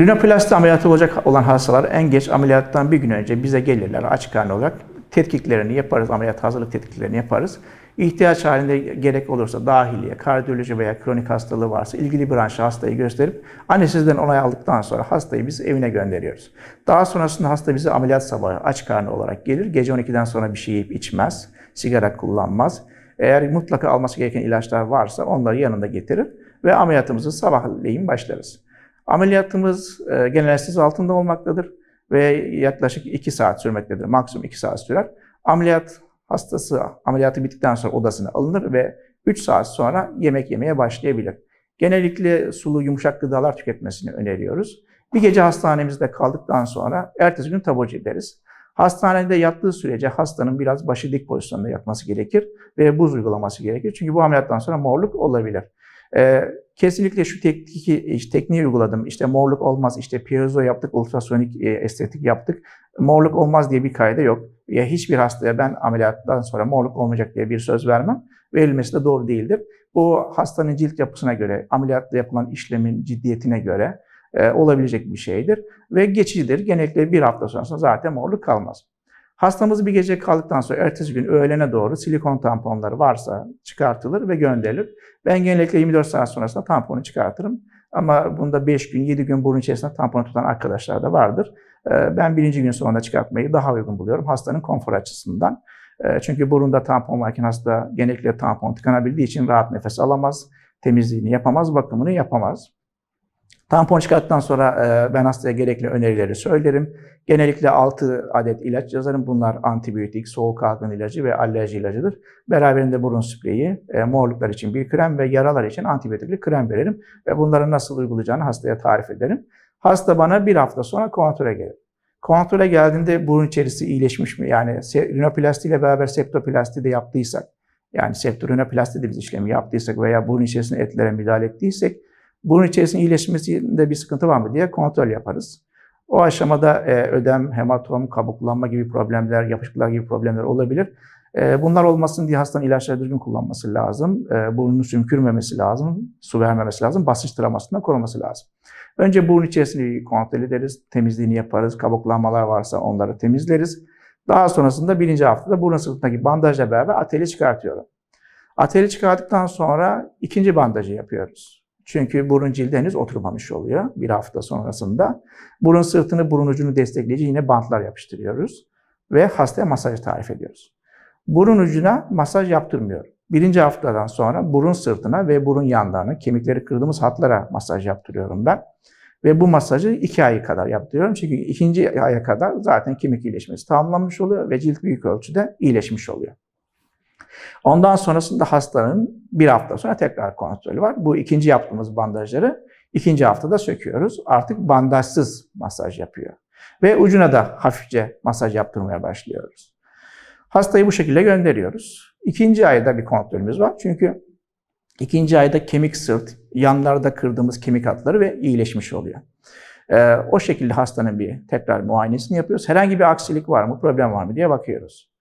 Rinoplasti ameliyatı olacak olan hastalar en geç ameliyattan bir gün önce bize gelirler açık karnı olarak. Tetkiklerini yaparız, ameliyat hazırlık tetkiklerini yaparız. İhtiyaç halinde gerek olursa dahiliye, kardiyoloji veya kronik hastalığı varsa ilgili branşa hastayı gösterip anesteziden onay aldıktan sonra hastayı biz evine gönderiyoruz. Daha sonrasında hasta bize ameliyat sabahı aç karnı olarak gelir. Gece 12'den sonra bir şey yiyip içmez, sigara kullanmaz. Eğer mutlaka alması gereken ilaçlar varsa onları yanında getirir ve ameliyatımızı sabahleyin başlarız. Ameliyatımız e, genel anestezi altında olmaktadır ve yaklaşık 2 saat sürmektedir. Maksimum 2 saat sürer. Ameliyat hastası ameliyatı bittikten sonra odasına alınır ve 3 saat sonra yemek yemeye başlayabilir. Genellikle sulu yumuşak gıdalar tüketmesini öneriyoruz. Bir gece hastanemizde kaldıktan sonra ertesi gün taburcu ederiz. Hastanede yattığı sürece hastanın biraz başı dik pozisyonda yatması gerekir ve buz uygulaması gerekir. Çünkü bu ameliyattan sonra morluk olabilir. Ee, kesinlikle şu tekniki, işte tekniği uyguladım. İşte morluk olmaz, işte piezo yaptık, ultrasonik e, estetik yaptık. Morluk olmaz diye bir kayda yok. Ya hiçbir hastaya ben ameliyattan sonra morluk olmayacak diye bir söz vermem. Verilmesi de doğru değildir. Bu hastanın cilt yapısına göre, ameliyatta yapılan işlemin ciddiyetine göre e, olabilecek bir şeydir. Ve geçicidir. Genellikle bir hafta sonrasında zaten morluk kalmaz. Hastamız bir gece kaldıktan sonra ertesi gün öğlene doğru silikon tamponları varsa çıkartılır ve gönderilir. Ben genellikle 24 saat sonrasında tamponu çıkartırım. Ama bunda 5 gün, 7 gün burun içerisinde tamponu tutan arkadaşlar da vardır. Ee, Ben birinci gün sonunda çıkartmayı daha uygun buluyorum hastanın konfor açısından. Ee, Çünkü burunda tampon varken hasta genellikle tampon tıkanabildiği için rahat nefes alamaz, temizliğini yapamaz, bakımını yapamaz. Tampon çıkarttıktan sonra e, ben hastaya gerekli önerileri söylerim. Genellikle 6 adet ilaç yazarım. Bunlar antibiyotik, soğuk algın ilacı ve alerji ilacıdır. Beraberinde burun spreyi, e, morluklar için bir krem ve yaralar için antibiyotikli krem veririm. Ve bunları nasıl uygulayacağını hastaya tarif ederim. Hasta bana bir hafta sonra kontrole gelir. Kontrole geldiğinde burun içerisi iyileşmiş mi? Yani rinoplasti ile beraber septoplasti de yaptıysak, yani septorinoplasti de biz işlemi yaptıysak veya burun içerisinde etlere müdahale ettiysek, burun içerisinin iyileşmesinde bir sıkıntı var mı diye kontrol yaparız. O aşamada e, ödem, hematom, kabuklanma gibi problemler, yapışıklıklar gibi problemler olabilir. E, bunlar olmasın diye hastanın ilaçları düzgün kullanması lazım. E, burnunu sümkürmemesi lazım, su vermemesi lazım, basınç travmasından koruması lazım. Önce burun içerisini kontrol ederiz, temizliğini yaparız, kabuklanmalar varsa onları temizleriz. Daha sonrasında birinci haftada burun sırtındaki bandajla beraber ateli çıkartıyorum. Ateli çıkarttıktan sonra ikinci bandajı yapıyoruz. Çünkü burun cildi henüz oturmamış oluyor bir hafta sonrasında. Burun sırtını, burun ucunu destekleyici yine bantlar yapıştırıyoruz. Ve hastaya masaj tarif ediyoruz. Burun ucuna masaj yaptırmıyorum. Birinci haftadan sonra burun sırtına ve burun yanlarına, kemikleri kırdığımız hatlara masaj yaptırıyorum ben. Ve bu masajı iki ay kadar yaptırıyorum. Çünkü ikinci aya kadar zaten kemik iyileşmesi tamamlanmış oluyor ve cilt büyük ölçüde iyileşmiş oluyor. Ondan sonrasında hastanın bir hafta sonra tekrar kontrolü var. Bu ikinci yaptığımız bandajları ikinci haftada söküyoruz. Artık bandajsız masaj yapıyor. Ve ucuna da hafifçe masaj yaptırmaya başlıyoruz. Hastayı bu şekilde gönderiyoruz. İkinci ayda bir kontrolümüz var. Çünkü ikinci ayda kemik sırt, yanlarda kırdığımız kemik hatları ve iyileşmiş oluyor. Ee, o şekilde hastanın bir tekrar muayenesini yapıyoruz. Herhangi bir aksilik var mı, problem var mı diye bakıyoruz.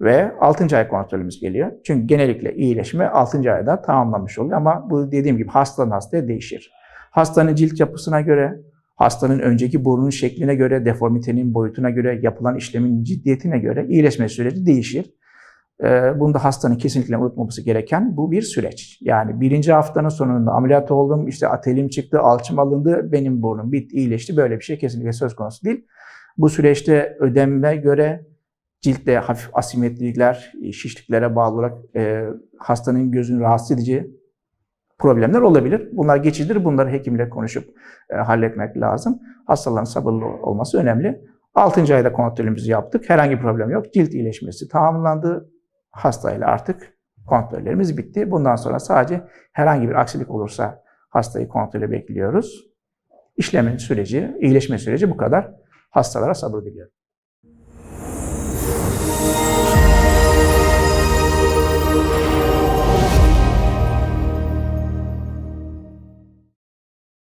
Ve 6. ay kontrolümüz geliyor. Çünkü genellikle iyileşme 6. ayda tamamlanmış oluyor ama bu dediğim gibi hastadan hastaya değişir. Hastanın cilt yapısına göre, hastanın önceki burnun şekline göre, deformitenin boyutuna göre, yapılan işlemin ciddiyetine göre iyileşme süreci değişir. Ee, Bunda hastanın kesinlikle unutmaması gereken bu bir süreç. Yani birinci haftanın sonunda ameliyat oldum, işte atelim çıktı, alçım alındı, benim burnum bitti, iyileşti. Böyle bir şey kesinlikle söz konusu değil. Bu süreçte ödeme göre, ciltte hafif asimetrilikler, şişliklere bağlı olarak e, hastanın gözünü rahatsız edici problemler olabilir. Bunlar geçicidir. Bunları hekimle konuşup e, halletmek lazım. Hastaların sabırlı olması önemli. 6. ayda kontrolümüzü yaptık. Herhangi problem yok. Cilt iyileşmesi tamamlandı. Hastayla artık kontrollerimiz bitti. Bundan sonra sadece herhangi bir aksilik olursa hastayı kontrole bekliyoruz. İşlemin süreci, iyileşme süreci bu kadar. Hastalara sabır diliyorum.